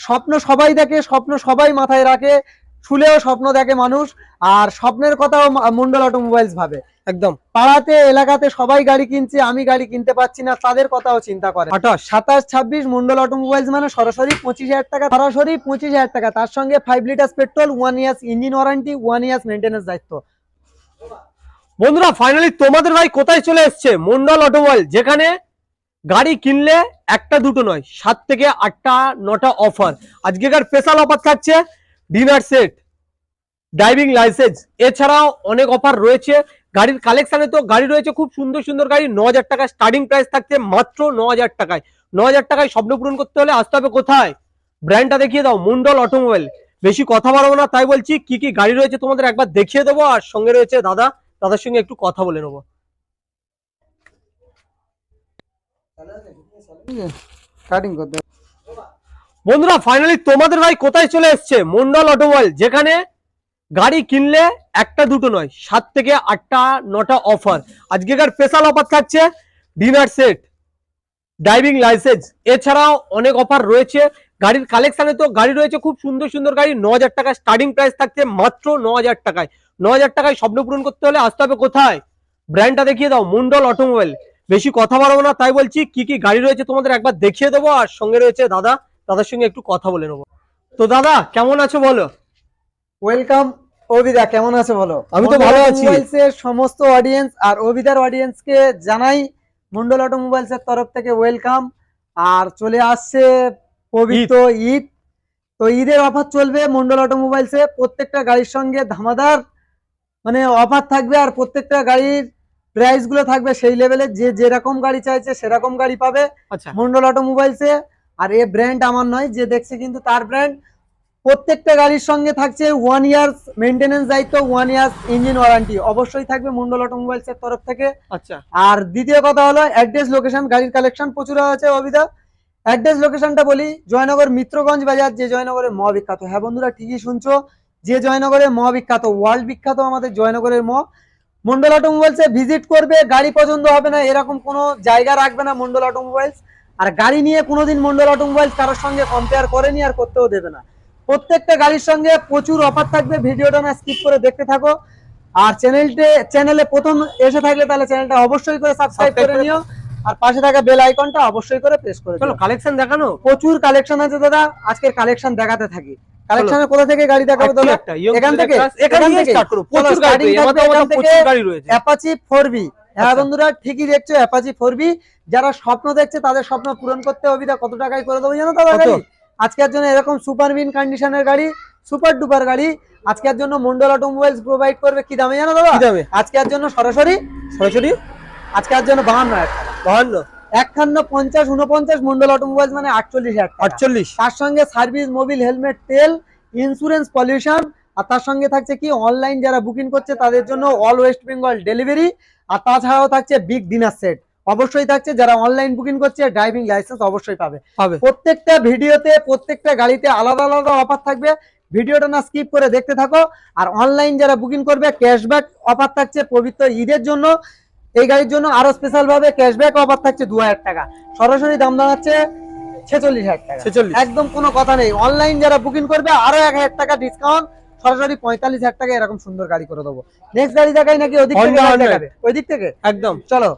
স্বপ্ন সবাই দেখে, স্বপ্ন সবাই মাথায় রাখে, শুলেও স্বপ্ন দেখে মানুষ, আর স্বপ্নের কথাও মন্ডল অটোমোবাইলস ভাবে। একদম। পাড়াতে, এলাকাতে সবাই গাড়ি কিনছে, আমি গাড়ি কিনতে পারছি না, তাদের কথাও চিন্তা করে। আঠাশ সাতাশ, ছাব্বিশ, মন্ডল অটোমোবাইলস মানে সরাসরি পঁচিশ হাজার টাকা, সরাসরি পঁচিশ হাজার টাকা। তার সঙ্গে five litres petrol one years engine warranty one years maintenance দায়িত্ব। বন্ধুরা ফাইনালি তোমাদের ভাই কোথায় চলে এসছে? মন্ডল অটোমোবাইল যেখানে গাড়ি কিনলে একটা দুটো নয়, সাত থেকে আটটা, নটা অফার আজকেকার স্পেশাল অফার থাকছে ডিনার সেট ড্রাইভিং লাইসেন্স এছাড়াও অনেক অফার রয়েছে। গাড়ির কালেকশনে তো গাড়ি রয়েছে, খুব সুন্দর সুন্দর গাড়ি। ন হাজার টাকা স্টার্টিং প্রাইস থাকছে মাত্র ন হাজার টাকায়। ন হাজার টাকায় স্বপ্ন পূরণ করতে হলে আসতে হবে কোথায়? ব্র্যান্ডটা দেখিয়ে দাও মন্ডল অটোমোবাইল বেশি কথা বাড়াবো না, তাই বলছি, কি কি গাড়ি রয়েছে তোমাদের একবার দেখিয়ে দেবো। আর সঙ্গে রয়েছে দাদা, দাদার সঙ্গে একটু কথা বলে নেব। করতে। বন্ধুরা ফাইনালি তোমাদের ভাই কোথায় চলে এসছে? মন্ডল অটোমোবাইল, যেখানে গাড়ি কিনলে একটা, দুটো নয়, সাত থেকে আটটা, নটা অফার আজকেকার স্পেশাল অফার থাকছে ডিনার সেট ড্রাইভিং লাইসেন্স এছাড়াও অনেক অফার রয়েছে। গাড়ির কালেকশনে তো গাড়ি রয়েছে, খুব সুন্দর সুন্দর গাড়ি। ন হাজার টাকায় স্টার্টিং প্রাইস থাকছে মাত্র ন হাজার টাকায়। ন হাজার টাকায় স্বপ্ন পূরণ করতে হলে আসতে হবে কোথায়? ব্র্যান্ডটা দেখিয়ে দাও, মন্ডল অটোমোবাইল। বেশি কথা বাড়াবো না তাই বলছি কি কি গাড়ি রয়েছে তোমাদের একবার দেখিয়ে দেবো আর সঙ্গে রয়েছে দাদা দাদার সঙ্গে একটু কথা বলে নেব। তো দাদা কেমন আছো বলো? ওয়েলকাম অভিদা কেমন আছো বলো? আমি তো ভালো আছি। সমস্ত অডিয়েন্স আর অভিদার অডিয়েন্স কে জানাই মন্ডল অটোমোবাইলস এর তরফ থেকে ওয়েলকাম আর চলে আসছে পবিত্র ঈদ। তো ঈদের অফার চলবে মন্ডল অটোমোবাইলস এ। প্রত্যেকটা গাড়ির সঙ্গে ধামাদার মানে অফার থাকবে আর প্রত্যেকটা গাড়ির প্রাইসগুলো থাকবে সেই লেভেলে যে যেরকম গাড়ি চাইছে সেরকম গাড়ি পাবে। মন্ডল অটোমোবাইলসে আর এ ব্র্যান্ড আমার নয় যে দেখছে কিন্তু তার ব্র্যান্ড প্রত্যেকটা গাড়ির সঙ্গে থাকছে ওয়ান ইয়ার্স মেনটেনেন্স দায়িত্ব ওয়ান ইয়ার্স ইঞ্জিন ওয়ারেন্টি অবশ্যই থাকবে মন্ডল অটোমোবাইলস এর তরফ থেকে। আচ্ছা। আর দ্বিতীয় কথা হলো অ্যাড্রেস লোকেশন গাড়ির কালেকশন প্রচুর আছে অবিদা অ্যাড্রেস লোকেশনটা বলি জয়নগর মিত্রগঞ্জ বাজার যে জয়নগরের মহা বিখ্যাত। হ্যাঁ বন্ধুরা ঠিকই শুনছো। যে জয়নগরের মহা বিখ্যাত ওয়ার্ল্ড বিখ্যাত আমাদের জয়নগরের মহ মন্ডল অটোমোবাইলসে ভিজিট করবে গাড়ি পছন্দ হবে না এরকম কোনো জায়গা রাখবে না মন্ডল অটোমোবাইলস আর গাড়ি নিয়ে কোনোদিন মন্ডল অটোমোবাইলস কারোর সঙ্গে কম্পেয়ার করেনি আর করতেও দেবে না। প্রত্যেকটা গাড়ির সঙ্গে প্রচুর অফার থাকবে ভিডিওটা না স্কিপ করে দেখতে থাকো। আর চ্যানেলটে চ্যানেলে প্রথম এসে থাকলে তাহলে চ্যানেলটা অবশ্যই করে সাবস্ক্রাইব করে করে- নিও। আর পাশে থাকা বেল আইকনটা অবশ্যই করে প্রেস করে চলো কালেকশন দেখানো? প্রচুর কালেকশন আছে দাদা আজকের কালেকশন দেখাতে থাকি। কালেকশনে কোথা থেকে গাড়ি দেখাবো দাদা? এখান থেকে? এখান থেকে করো। প্রচুর গাড়ি গাড়ি রয়েছে। অ্যাপাচি ফোর হ্যাঁ আচ্ছা। বন্ধুরা ঠিকই দেখছ অ্যাপাচি ফোর বি যারা স্বপ্ন দেখছে তাদের স্বপ্ন পূরণ করতে অভিদা কত টাকায় করে দেবো জানো দাদা গাড়ি? আজকের জন্য এরকম সুপার মিন কন্ডিশনের গাড়ি সুপার ডুপার গাড়ি। আজকের জন্য মন্ডল অটোমোবাইলস প্রোভাইড করবে। কি দামে জানো দাদা? কি দামে? আজকের জন্য সরাসরি সরাসরি? আজকের জন্য বাহান্ন হাজার টাকা। বাহান্ন। একখান্ন পঞ্চাশ উনপঞ্চাশ মন্ডল অটোমোবাইলস মানে আটচল্লিশ আটচল্লিশ। তার সঙ্গে সার্ভিস মোবিল হেলমেট তেল ইন্স্যুরেন্স পলিউশন আর তার সঙ্গে থাকছে কি অনলাইন যারা বুকিং করছে তাদের জন্য অল ওয়েস্ট বেঙ্গল ডেলিভারি আর তাছাড়াও থাকছে বিগ ডিনার সেট অবশ্যই থাকছে যারা অনলাইন বুকিং করছে ড্রাইভিং লাইসেন্স অবশ্যই পাবে। প্রত্যেকটা ভিডিওতে প্রত্যেকটা গাড়িতে আলাদা আলাদা অফার থাকবে। ভিডিওটা না স্কিপ করে দেখতে থাকো। আর অনলাইন যারা বুকিং করবে ক্যাশব্যাক অফার থাকছে পবিত্র ঈদের জন্য। এই গাড়ির জন্য আরও স্পেশাল ভাবে ক্যাশব্যাক অফার থাকছে দু হাজার টাকা। সরাসরি দাম দাঁড়াচ্ছে ছেচল্লিশ হাজার টাকা। একদম কোনো কথা নেই। অনলাইন যারা বুকিং করবে আরও এক হাজার টাকা ডিসকাউন্ট সরাসরি পঁয়তাল্লিশ হাজার টাকা এরকম সুন্দর গাড়ি করে দেবো। নেক্সট গাড়ি দেখাই নাকি থেকে ওই দিক থেকে? একদম। চলো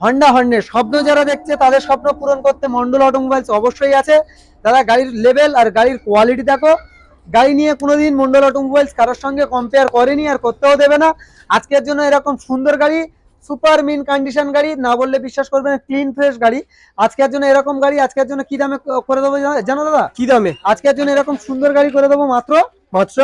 হন্ডা হর্নের স্বপ্ন যারা দেখছে তাদের স্বপ্ন পূরণ করতে মন্ডল অটোমোবাইলস অবশ্যই আছে। দাদা গাড়ির লেভেল আর গাড়ির কোয়ালিটি দেখো। গাড়ি নিয়ে কোনোদিন মন্ডল অটোমোবাইলস কারোর সঙ্গে কম্পেয়ার করেনি আর করতেও দেবে না। আজকের জন্য এরকম সুন্দর গাড়ি সুপার মিন কন্ডিশন গাড়ি না বললে বিশ্বাস করবেন ক্লিন ফ্রেশ গাড়ি। আজকের জন্য এরকম গাড়ি আজকের জন্য কি দামে করে দেবো জানো- দাদা? কি দামে? আজকের জন্য এরকম সুন্দর গাড়ি করে দেবো মাত্র? মাত্র?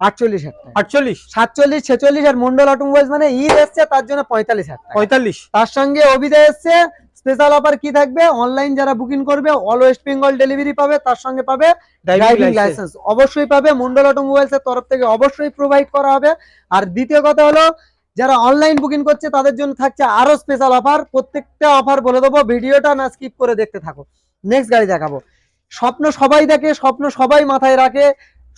আটচল্লিশ হাজার আটচল্লিশ? সাতচল্লিশ ছেচল্লিশ আর মন্ডল অটোমোবাইলস মানে ঈদ এসছে তার জন্য পঁয়তাল্লিশ হাজার টাকা। পঁয়তাল্লিশ? তার সঙ্গে অভিদা এসছে স্পেশাল অফার কি থাকবে? অনলাইন যারা বুকিং করবে অল ওয়েস্ট বেঙ্গল ডেলিভারি পাবে তার সঙ্গে পাবে ড্রাইভিং লাইসেন্স অবশ্যই পাবে মন্ডল অটোমোবাইলস এর তরফ থেকে অবশ্যই প্রোভাইড করা হবে। আর দ্বিতীয় কথা হলো যারা অনলাইন বুকিং করছে, তাদের জন্য থাকছে আরও স্পেশাল অফার প্রত্যেকটা অফার বলে দেবো, ভিডিওটা না স্কিপ করে দেখতে থাকো। নেক্সট গাড়ি দেখাবো। স্বপ্ন সবাই দেখে, স্বপ্ন সবাই মাথায় রাখে,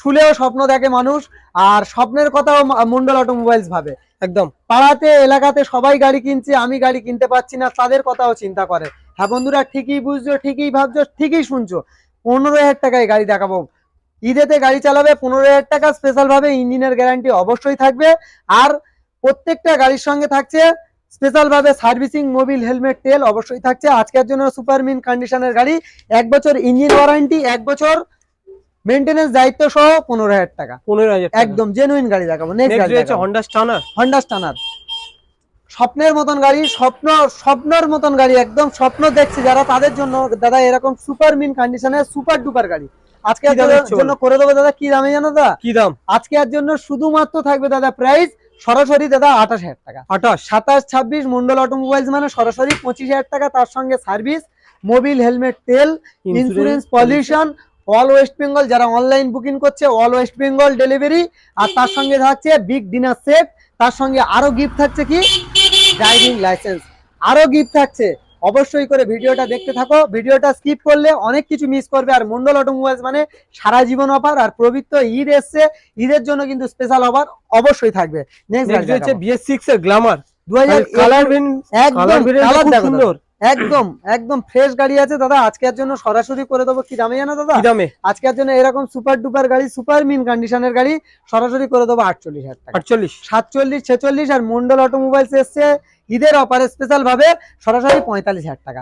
শুলেও স্বপ্ন দেখে মানুষ। আর স্বপ্নের কথাও মন্ডল অটোমোবাইলস ভাবে। একদম। পাড়াতে, এলাকাতে সবাই গাড়ি কিনছে, আমি গাড়ি কিনতে পারছি না, তাদের কথাও চিন্তা করে। হ্যাঁ বন্ধুরা, ঠিকই বুঝছ, ঠিকই ভাবছ, ঠিকই শুনছো। পনেরো হাজার টাকায় গাড়ি দেখাবো। ঈদেতে গাড়ি চালাবে পনেরো হাজার টাকা। স্পেশাল ভাবে ইঞ্জিনের গ্যারান্টি অবশ্যই থাকবে। আর প্রত্যেকটা গাড়ির সঙ্গে থাকছে স্পেশাল ভাবে সার্ভিসিং মোবিল হেলমেট তেল অবশ্যই থাকছে। আজকের জন্য সুপার মিন কন্ডিশনের গাড়ি এক বছর ইঞ্জিন ওয়ারেন্টি এক বছর মেনটেনেন্স দায়িত্ব সহ পনেরো হাজার টাকা। পনেরো হাজার একদম জেনুইন গাড়ি দেখাবো। হন্ডা স্টানার হন্ডা স্টানার স্বপ্নের মতন গাড়ি স্বপ্ন স্বপ্নের মতন গাড়ি একদম স্বপ্ন দেখছে যারা তাদের জন্য দাদা এরকম সুপার মিন কন্ডিশনের সুপার ডুপার গাড়ি। আজকে জন্য করে দেবো দাদা কি দামে জানো দাদা কি দাম? আজকে এর জন্য শুধুমাত্র থাকবে দাদা প্রাইস সরাসরি দাদা আঠাশ হাজার টাকা। আঠাশ? সাতাশ ছাব্বিশ মন্ডল অটোমোবাইলস মানে সরাসরি পঁচিশ হাজার টাকা তার সঙ্গে সার্ভিস মোবিল হেলমেট তেল insurance pollution all West Bengal যারা অনলাইন বুকিং করছে অল ওয়েস্ট বেঙ্গল ডেলিভারি আর তার সঙ্গে থাকছে বিগ ডিনার সেট তার সঙ্গে আরও গিফট থাকছে কি? ড্রাইভিং লাইসেন্স আরও গিফট থাকছে। অবশ্যই করে ভিডিওটা দেখতে থাকো। ভিডিওটা স্কিপ করলে অনেক কিছু মিস করবে। আর মন্ডল অটোমোবাইলস মানে সারা জীবন অফার আর প্রবৃত্ত ঈদ এসছে ঈদের জন্য কিন্তু স্পেশাল অফার অবশ্যই থাকবে। নেক্সট হচ্ছে বিএস সিক্স এর গ্লামার দু হাজার কালার একদম কালার সুন্দর। একদম একদম ফ্রেশ গাড়ি আছে দাদা। আজকের জন্য সরাসরি করে দেবো। কি দামে জানো দাদা? দামে? আজকের জন্য এরকম সুপার ডুপার গাড়ি সুপার মিন কন্ডিশনের গাড়ি সরাসরি করে দেবো আটচল্লিশ হাজার টাকা। আটচল্লিশ? সাতচল্লিশ ছেচল্লিশ আর মন্ডল অটোমোবাইলস এসছে। ঈদের অফারে স্পেশাল ভাবে সরাসরি পঁয়তাল্লিশ হাজার টাকা।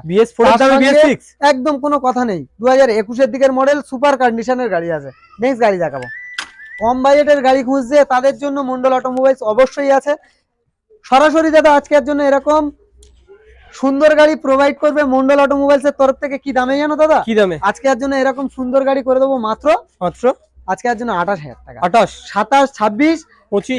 একদম কোনো কথা নেই। দু হাজার একুশের দিকের মডেল সুপার কন্ডিশনের গাড়ি আছে। নেক্সট গাড়ি দেখাবো। কম বাজেটের গাড়ি খুঁজছে তাদের জন্য মন্ডল অটোমোবাইলস অবশ্যই আছে। সরাসরি দাদা আজকের জন্য এরকম সুন্দর গাড়ি প্রোভাইড করবে মন্ডল অটোমোবাইলস এর তরফ থেকে। কি দামে জানো দাদা? কি দামে? আজকে আর জন্য এরকম সুন্দর গাড়ি করে দেবো মাত্র মাত্র? আজকে আর জন্য আঠাশ হাজার টাকা। আঠাশ? সাতাশ ছাব্বিশ?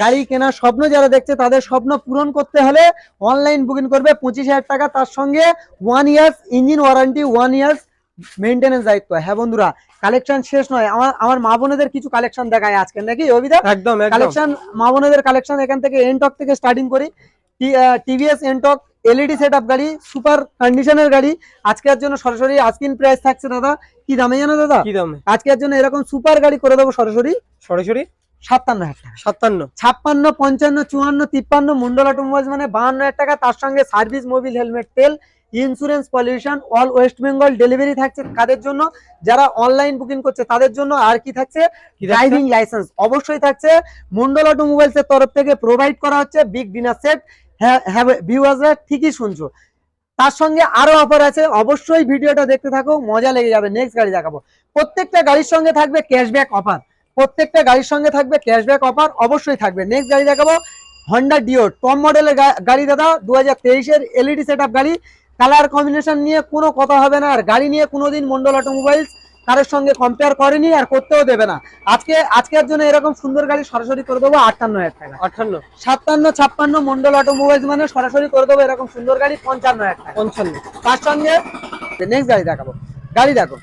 গাড়ি কেনার স্বপ্ন যারা দেখছে তাদের স্বপ্ন পূরণ করতে হলে অনলাইন বুকিং করবে পঁচিশ হাজার টাকা। তার সঙ্গে one years engine warranty one years দায়িত্ব। হ্যাঁ বন্ধুরা কালেকশন শেষ নয়। আমার আমার মা বোনেদের কিছু কালেকশন দেখায় আজকে। নাকি অভিদা? একদম একদম। কালেকশন মা বোনেদের কালেকশন এখান থেকে এনটক থেকে স্টার্টিং করি। TVS NTorq LED set up গাড়ি সুপার কন্ডিশনের গাড়ি। আজকের জন্য সরাসরি আজকিন প্রাইস থাকছে দাদা। কি দামে জানো দাদা? কি দামে? আজকের জন্য এরকম সুপার গাড়ি করে দেবো সরাসরি। সরাসরি? সাতান্ন হাজার টাকা। সাতান্ন। ছাপ্পান্ন পঞ্চান্ন চুয়ান্ন তিপ্পান্ন মন্ডল অটোমোবাইলস মানে বাহান্ন হাজার টাকা। তার সঙ্গে সার্ভিস মোবিল হেলমেট তেল insurance pollution all West Bengal delivery থাকছে কাদের জন্য? যারা অনলাইন বুকিং করছে তাদের জন্য। আর কি থাকছে? কি থাকছে? ড্রাইভিং লাইসেন্স অবশ্যই থাকছে। মন্ডল অটোমোবাইলস এর তরফ থেকে প্রোভাইড করা হচ্ছে বিগ ডিনার সেট হ্যাঁ ভিউয়ার্সরা ঠিকই শুনছো। তার সঙ্গে আরও অফার আছে। অবশ্যই ভিডিওটা দেখতে থাকো মজা লেগে যাবে। নেক্সট গাড়ি দেখাবো। প্রত্যেকটা গাড়ির সঙ্গে থাকবে ক্যাশব্যাক অফার প্রত্যেকটা গাড়ির সঙ্গে থাকবে ক্যাশব্যাক অফার অবশ্যই থাকবে। নেক্সট গাড়ি দেখাবো হন্ডা ডিও টপ মডেলের গাড়ি দাদা দু হাজার তেইশের এলইডি সেট গাড়ি। কালার কম্বিনেশন নিয়ে কোনো কথা হবে না আর গাড়ি নিয়ে কোনোদিন মন্ডল অটোমোবাইলস কারোর সঙ্গে কম্পেয়ার করেনি আর করতেও দেবে না। আজকে আজকের জন্য এরকম সুন্দর গাড়ি সরাসরি করে দেবো আটান্ন হাজার টাকা। আটান্ন? সাতান্ন ছাপ্পান্ন মন্ডল অটোমোবাইলস মানে সরাসরি করে দেবো এরকম সুন্দর গাড়ি পঞ্চান্ন হাজার টাকা। পঞ্চান্ন। তার সঙ্গে নেক্সট গাড়ি দেখাবো। গাড়ি দেখো।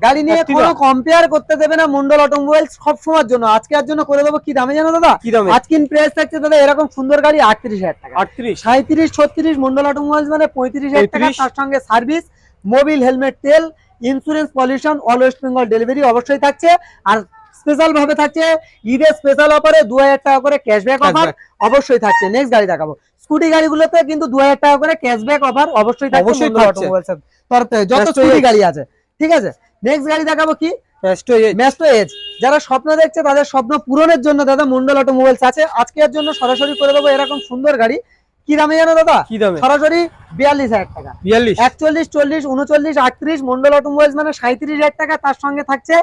গাড়ি নিয়ে কোনো কম্পেয়ার করতে দেবে না মন্ডল অটোমোবাইলস সব সময়ের জন্য আজকের জন্য করে দেবো। কি দামে জানো দাদা? কি দামে? আজকিন প্রাইস থাকছে দাদা এরকম সুন্দর গাড়ি আটত্রিশ হাজার টাকা। আটত্রিশ? সাঁত্রিশ ছত্রিশ মন্ডল অটোমোবাইলস মানে পঁয়ত্রিশ হাজার টাকা তার সঙ্গে সার্ভিস মোবিল হেলমেট তেল insurance pollution all West Bengal delivery অবশ্যই থাকছে। আর স্পেশাল ভাবে থাকছে ঈদের স্পেশাল অফারে দু হাজার টাকা করে ক্যাশব্যাক অফার অবশ্যই থাকছে। নেক্সট গাড়ি দেখাবো। স্কুটি গাড়িগুলোতে কিন্তু দু হাজার টাকা করে ক্যাশব্যাক অফার অবশ্যই থাকছে তরফ থেকে। যত স্কুটি গাড়ি আছে ঠিক আছে? নেক্সট গাড়ি দেখাবো কি? ম্যাস্টো এজ যারা স্বপ্ন দেখছে তাদের স্বপ্ন পূরণের জন্য দাদা মন্ডল অটোমোবাইলস আছে। আজকের জন্য সরাসরি করে দেবো এরকম সুন্দর গাড়ি। কি দামে জানো দাদা? কি দামে? সরাসরি বিয়াল্লিশ হাজার টাকা। বিয়াল্লিশ? একচল্লিশ চল্লিশ উনচল্লিশ আটত্রিশ মন্ডল অটোমোবাইলস মানে সাঁত্রিশ হাজার টাকা। তার সঙ্গে থাকছে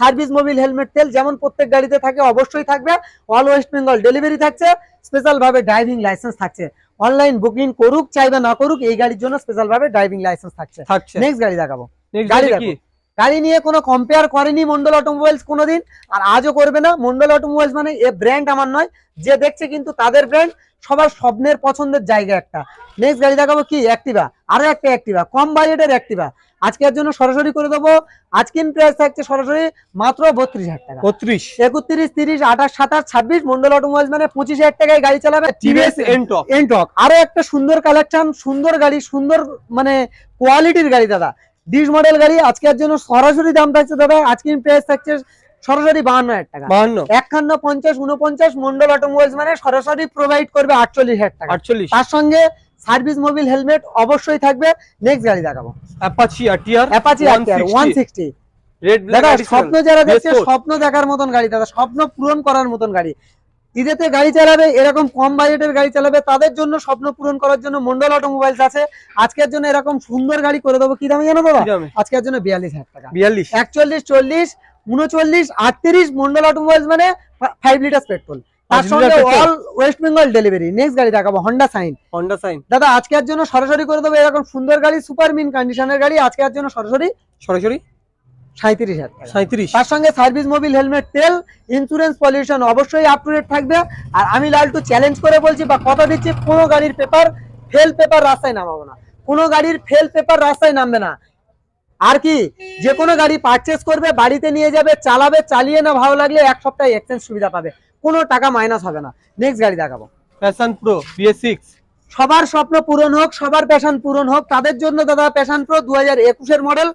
সার্ভিস মোবিল হেলমেট তেল। যেমন প্রত্যেক গাড়িতে থাকে অবশ্যই থাকবে। অল ওয়েস্ট বেঙ্গল ডেলিভারি থাকছে। স্পেশাল ভাবে ড্রাইভিং লাইসেন্স থাকছে। অনলাইন বুকিং করুক চাইবে না করুক এই গাড়ির জন্য স্পেশাল ভাবে ড্রাইভিং লাইসেন্স থাকছে। নেক্সট গাড়ি দেখাবো। গাড়ি দেখো। গাড়ি নিয়ে কোনো কম্পেয়ার করেনি মন্ডল অটোমোবাইলস কোনোদিন আর আজও করবে না। মন্ডল অটোমোবাইলস মানে এ ব্র্যান্ড আমার নয় যে দেখছে কিন্তু তাদের ব্র্যান্ড সবার স্বপ্নের পছন্দের জায়গা একটা। নেক্সট গাড়ি দেখাবো কি? অ্যাক্টিভা আরও একটা অ্যাক্টিভা কম বাজেটের অ্যাক্টিভা আজকের জন্য সরাসরি করে দেবো আজকের প্রাইস থাকছে সরাসরি মাত্র বত্রিশ হাজার টাকা। বত্রিশ। একত্রিশ তিরিশ আঠাশ সাতাশ ছাব্বিশ মন্ডল অটোমোবাইলস মানে পঁচিশ হাজার টাকায় গাড়ি চালাবে টিভিএস এনটক এনটক আরও একটা সুন্দর কালেকশন সুন্দর গাড়ি সুন্দর মানে কোয়ালিটির গাড়ি দাদা। ডিস মডেল গাড়ি আজকের জন্য সরাসরি দাম থাকছে দাদা আজকের প্রাইস থাকছে সরাসরি বাহান্ন হাজার টাকা। বাহান্ন। একান্ন পঞ্চাশ উনপঞ্চাশ মন্ডল অটোমোবাইলস মানে সরাসরি প্রোভাইড করবে আটচল্লিশ হাজার টাকা। আটচল্লিশ। তার সঙ্গে সার্ভিস মোবিল হেলমেট অবশ্যই থাকবে। নেক্সট গাড়ি দেখাবো। Apache R TR Apache one sixty red দাদা ব্ল্যাক স্বপ্ন যারা দেখছে স্বপ্ন দেখার মতন গাড়ি দাদা স্বপ্ন পূরণ করার মতন গাড়ি। ঈদেতে গাড়ি চালাবে এরকম কম বাজেটের গাড়ি চালাবে তাদের জন্য স্বপ্ন পূরণ করার জন্য মন্ডল অটোমোবাইলস আছে। আজকের জন্য এরকম সুন্দর গাড়ি করে দেবো। কি দামে জানো দাদা আজকের জন্য বিয়াল্লিশ হাজার টাকা। বিয়াল্লিশ? একচল্লিশ চল্লিশ উনচল্লিশ আটত্রিশ মন্ডল অটোমোবাইলস মানে ফাইভ লিটার পেট্রোল তার সঙ্গে all West Bengal delivery next গাড়ি দেখাবো হন্ডা সাইন হন্ডা সাইন দাদা আজকের জন্য সরাসরি করে দেবো এরকম সুন্দর গাড়ি সুপার মিন কন্ডিশনের গাড়ি। আজকের জন্য সরাসরি সরাসরি? সাঁত্রিশ হাজার সাঁত্রিশ তার সঙ্গে সার্ভিস মোবিল হেলমেট তেল ইন্স্যুরেন্স পলিউশন অবশ্যই আপ টু ডেট থাকবে। আর আমি লালটু চ্যালেঞ্জ করে বলছি বা কথা দিচ্ছি কোনো গাড়ির পেপার ফেল পেপার রাস্তায় নামাবো না। কোনো গাড়ির ফেল পেপার রাস্তায় নামবে না। আর কি যে কোনো গাড়ি পারচেস করবে বাড়িতে নিয়ে যাবে চালাবে চালিয়ে না ভালো লাগলে এক সপ্তাহে এক্সচেঞ্জ সুবিধা পাবে। কোনো টাকা মাইনাস হবে না। নেক্সট গাড়ি দেখাবো। প্যাশন প্রো বিএস সিক্স সবার স্বপ্ন পূরণ হোক সবার প্যাশন পূরণ হোক তাদের জন্য দাদা প্যাশন প্রো দু হাজার একুশের মডেল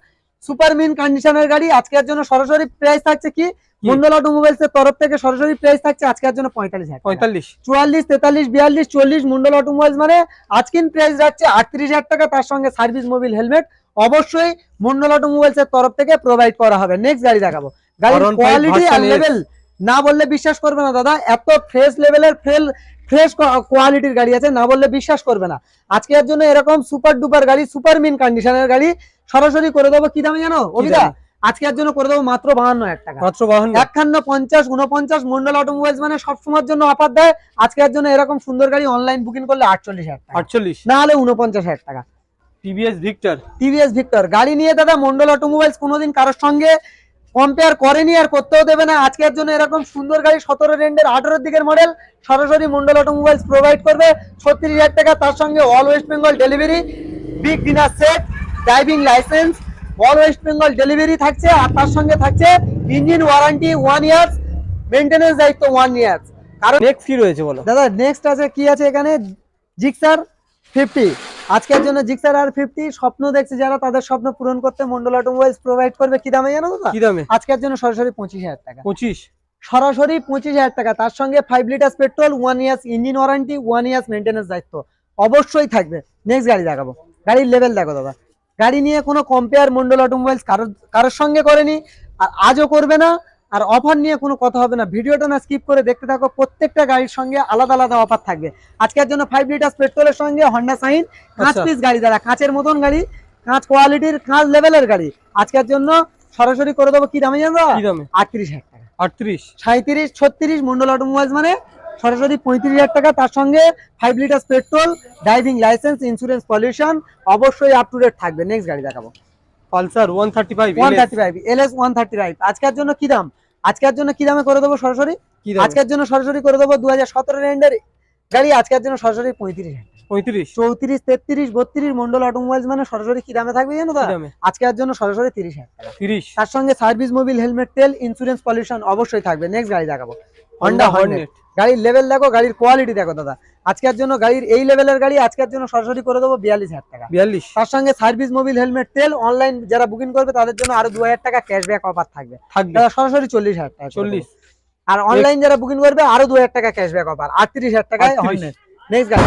সুপার মিন কন্ডিশনের গাড়ি আজকের জন্য সরাসরি প্রাইস থাকছে কি? মন্ডল অটোমোবাইলস এর তরফ থেকে সরাসরি প্রাইস থাকছে আজকের জন্য পঁয়তাল্লিশ পঁয়তাল্লিশ। চুয়াল্লিশ তেতাল্লিশ বিয়াল্লিশ চল্লিশ মন্ডল অটোমোবাইলস মানে আজকিন প্রাইস যাচ্ছে আটত্রিশ হাজার টাকা তার সঙ্গে সার্ভিস মোবিল হেলমেট অবশ্যই মন্ডল অটোমোবাইলস এর তরফ থেকে প্রোভাইড করা হবে। নেক্সট গাড়ি দেখাবো। গাড়ির কোয়ালিটি আর লেভেল না বললে বিশ্বাস করবে না দাদা। এত ফ্রেশ লেভেলের ফ্রেল ফ্রেশ কোয়ালিটির গাড়ি আছে না বললে বিশ্বাস করবে না। আজকের জন্য এরকম সুপার ডুপার গাড়ি সুপার মিন কন্ডিশনের গাড়ি সরাসরি করে দেবো। কি দামে জানো অভিদা? আজকের জন্য করে দেবো মাত্র বাহান্ন হাজার টাকা। মাত্র বাহান্ন। একান্ন পঞ্চাশ উনপঞ্চাশ মন্ডল অটোমোবাইলস মানে সবসময়ের জন্য অফার দেয়। আজকের জন্য এরকম সুন্দর গাড়ি অনলাইন বুকিং করলে আটচল্লিশ হাজার টাকা। আটচল্লিশ? না হলে উনপঞ্চাশ হাজার টাকা। টিভিএস ভিক্টর টিভিএস ভিক্টর গাড়ি নিয়ে দাদা মন্ডল অটোমোবাইলস কোনোদিন কারোর সঙ্গে কম্পেয়ার করেনি আর করতেও দেবে না। আজকের জন্য এরকম সুন্দর গাড়ি সতেরো রেন্ডের আঠারোর দিকের মডেল সরাসরি মন্ডল অটোমোবাইলস প্রোভাইড করবে। ছত্রিশ হাজার টাকা তার সঙ্গে all West Bengal delivery big dinner set driving licence all West Bengal delivery থাকছে আর তার সঙ্গে থাকছে engine warranty one years maintenance দায়িত্ব ওয়ান ইয়ার্স কারণ নেক্সট কি রয়েছে বলো? দাদা নেক্সট আছে কি আছে এখানে? জিক্সার ফিফটি আজকের জন্য জিক্সার আর ফিফটি স্বপ্ন দেখছে যারা তাদের স্বপ্ন পূরণ করতে মন্ডল অটোমোবাইলস প্রোভাইড করবে। কি দামে জানো দাদা? কি দামে? আজকের জন্য সরাসরি পঁচিশ হাজার টাকা। পঁচিশ? সরাসরি পঁচিশ হাজার টাকা। তার সঙ্গে five litre petrol one years engine warranty one years maintenance দায়িত্ব। অবশ্যই থাকবে। নেক্সট গাড়ি দেখাবো। গাড়ির লেভেল দেখো দাদা। গাড়ি নিয়ে কোনো কম্পেয়ার মন্ডল অটোমোবাইলস কারোর কারোর সঙ্গে করেনি। আর আজও করবে না। আর অফার নিয়ে কোনো কথা হবে না। ভিডিওটা না স্কিপ করে দেখতে থাকো প্রত্যেকটা গাড়ির সঙ্গে আলাদা আলাদা অফার থাকবে। আজকের জন্য ফাইভ লিটার পেট্রোলের সঙ্গে হন্ডা সাইন কাঁচ আচ্ছা। পিস গাড়ি দাদা কাঁচের মতন গাড়ি কাঁচ কোয়ালিটির কাঁচ লেভেলের গাড়ি। আজকের জন্য সরাসরি করে দেবো কি দামে জানো আটত্রিশ হাজার টাকা। আটত্রিশ। সাঁত্রিশ ছত্রিশ মন্ডল অটোমোবাইলস মানে সরাসরি পঁয়ত্রিশ হাজার টাকা। তার সঙ্গে five litre petrol driving licence insurance pollution অবশ্যই আপ টু ডেট থাকবে। নেক্সট গাড়ি দেখাবো। Pulsar one thirty five one thirty five L S one thirty five আজকের জন্য কি দাম? আজকের জন্য কি দামে করে দেবো সরাসরি? আজকের জন্য সরাসরি করে দেবো দু হাজার সতেরো রেন্ডের গাড়ি আজকের জন্য সরাসরি পঁয়ত্রিশ পঁয়ত্রিশ? চৌত্রিশ তেত্রিশ বত্রিশ মন্ডল অটোমোবাইলস মানে সরাসরি কি দামে থাকবে জানো দাদা? আজকের জন্য সরাসরি তিরিশ হাজার তিরিশ। তার সঙ্গে সার্ভিস মোবিল হেলমেট তেল ইন্স্যুরেন্স পলিউশন অবশ্যই থাকবে। নেক্সট গাড়ি দেখাবো। হন্ডা হর্নেট গাড়ির লেভেল দেখো গাড়ির কোয়ালিটি দেখো দাদা। আজকের জন্য গাড়ির এই লেভেলের গাড়ি আজকের জন্য সরাসরি করে দেবো বিয়াল্লিশ হাজার টাকা। বিয়াল্লিশ। তার সঙ্গে সার্ভিস মোবিল হেলমেট তেল অনলাইন যারা বুকিং করবে তাদের জন্য আরও দু হাজার টাকা ক্যাশব্যাক অফার থাকবে। থাকবে। দাদা সরাসরি চল্লিশ হাজার টাকা চল্লিশ। আর অনলাইন যারা বুকিং করবে আরও দু হাজার টাকা ক্যাশব্যাক অফার আটত্রিশ হাজার টাকায় 38 হর্নেট নেক্সট গাড়ি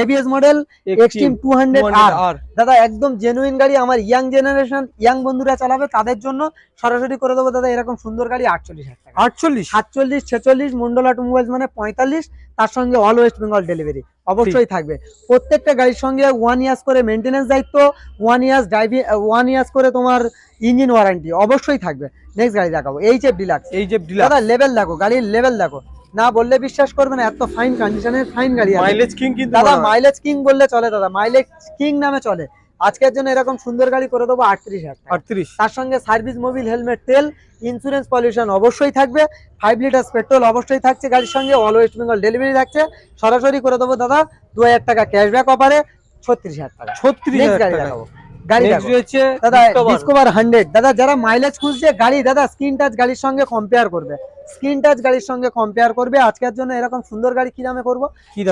ABS model Xtreme two hundred আর দাদা একদম জেনুইন গাড়ি আমার ইয়াং জেনারেশন ইয়াং বন্ধুরা চালাবে তাদের জন্য সরাসরি করে দেবো দাদা এরকম সুন্দর গাড়ি আটচল্লিশ হাজার আটচল্লিশ? সাতচল্লিশ ছেচল্লিশ মন্ডল অটোমোবাইলস মানে পঁয়তাল্লিশ তার সঙ্গে অল ওয়েস্ট বেঙ্গল ডেলিভারি অবশ্যই থাকবে। প্রত্যেকটা গাড়ির সঙ্গে ওয়ান ইয়ার্স করে মেনটেনেন্স দায়িত্ব one years driving one years করে তোমার ইঞ্জিন ওয়ারেন্টি অবশ্যই থাকবে। নেক্সট গাড়ি দেখাবো এইচ এফ ডিলাক্স এই যে ডিলার দাদা লেভেল দেখো গাড়ির লেভেল দেখো। না বললে বিশ্বাস করবে না এত ফাইন কন্ডিশনের ফাইন গাড়ি মাইলেজ কিং কিন্তু দাদা মাইলেজ কিং বললে চলে দাদা মাইলেজ কিং নামে চলে। আজকের জন্য এরকম সুন্দর গাড়ি করে দেবো আটত্রিশ হাজার আটত্রিশ। তার সঙ্গে সার্ভিস মোবিল হেলমেট তেল ইন্স্যুরেন্স পলিউশন অবশ্যই থাকবে। ফাইভ লিটার পেট্রোল অবশ্যই থাকছে গাড়ির সঙ্গে অল ওয়েস্ট বেঙ্গল ডেলিভারি থাকছে। সরাসরি করে দেবো দাদা দু হাজার টাকা ক্যাশব্যাক অফারে ছত্রিশ হাজার টাকা। ছত্রিশ গাড়ি দেখাবো। গাড়ি নেক্সট দাদা ডিসকভার হান্ড্রেড দাদা যারা মাইলেজ খুঁজছে গাড়ি দাদা স্ক্রিন টাচ গাড়ির সঙ্গে কম্পেয়ার করবে। স্ক্রিন টাচ গাড়ির সঙ্গে কম্পেয়ার করবে। আজকের জন্য এরকম সুন্দর গাড়ি কি দামে করব?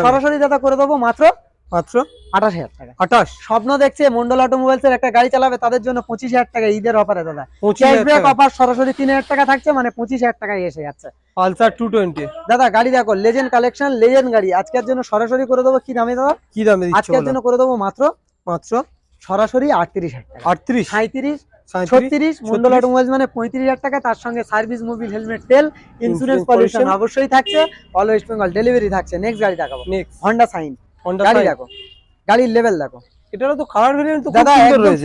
সরাসরি দাদা করে দেবো মাত্র মাত্র? আঠাশ হাজার টাকা। আঠাশ? স্বপ্ন দেখছে মন্ডল অটোমোবাইলস এর একটা গাড়ি চালাবে তাদের জন্য পঁচিশ হাজার টাকা ঈদের অফারে দাদা। ক্যাশব্যাক অফার সরাসরি তিন হাজার টাকা থাকছে মানে পঁচিশ হাজার টাকায় এসে যাচ্ছে। পালসার টু টোয়েন্টি দাদা গাড়ি দেখো লেজেন্ড কালেকশন লেজেন্ড গাড়ি। আজকের জন্য সরাসরি করে দেবো কি দামে দাদা? কি দামে আজকের জন্য করে দেবো মাত্র মাত্র? সরাসরি আটত্রিশ হাজার আটত্রিশ? সাঁত্রিশ ছত্রিশ মন্ডল 36 মানে পঁয়ত্রিশ হাজার টাকা তার সঙ্গে সার্ভিস মোবিল হেলমেট তেল ইন্স্যুরেন্স পলিউশন অবশ্যই থাকছে। অল ওয়েস্ট বেঙ্গল ডেলিভারি থাকছে। নেক্সট গাড়ি দেখাবো। নেক্সট হন্ডা সাইন গাড়ি দেখো। গাড়ির লেভেল দেখো। এটারও তো কালার ভেরিয়েন্ট তো দাদা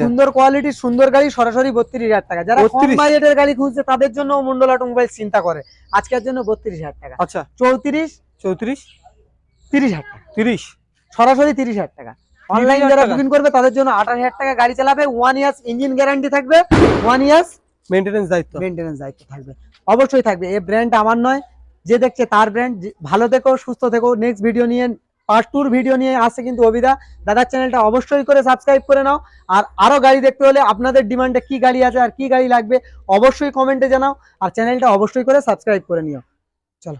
সুন্দর একদম সুন্দর গাড়ি সরাসরি বত্রিশ হাজার টাকা। যারা কম 32 বাজেটের গাড়ি খুঁজছে তাদের জন্য মন্ডল অটোমোবাইল চিন্তা করে। আজকের জন্য বত্রিশ হাজার টাকা। আচ্ছা। চৌত্রিশ চৌত্রিশ? তিরিশ হাজার টাকা। তিরিশ? সরাসরি তিরিশ হাজার টাকা। অনলাইন 30,000 যারা। বুকিং করবে তাদের জন্য আঠাশ হাজার টাকা গাড়ি চালাবে। ওয়ান ইয়ার্স ইঞ্জিন গ্যারান্টি থাকবে। ওয়ান ইয়ার্স মেনটেনেন্স দায়িত্ব। মেনটেনেন্স দায়িত্ব থাকবে। অবশ্যই থাকবে। এই ব্র্যান্ড আমার নয়। যে দেখছে তার ব্র্যান্ড ভালো থেকো সুস্থ থেকো। নেক্সট ভিডিও নিয়ে পার্ট টুর ভিডিও নিয়ে আসছে কিন্তু অবিদা দাদার চ্যানেলটা অবশ্যই করে সাবস্ক্রাইব করে নাও। আর আরও গাড়ি দেখতে হলে আপনাদের ডিমান্ডে কি গাড়ি আছে আর কি গাড়ি লাগবে অবশ্যই কমেন্টে জানাও। আর চ্যানেলটা অবশ্যই করে সাবস্ক্রাইব করে নিও। চলো।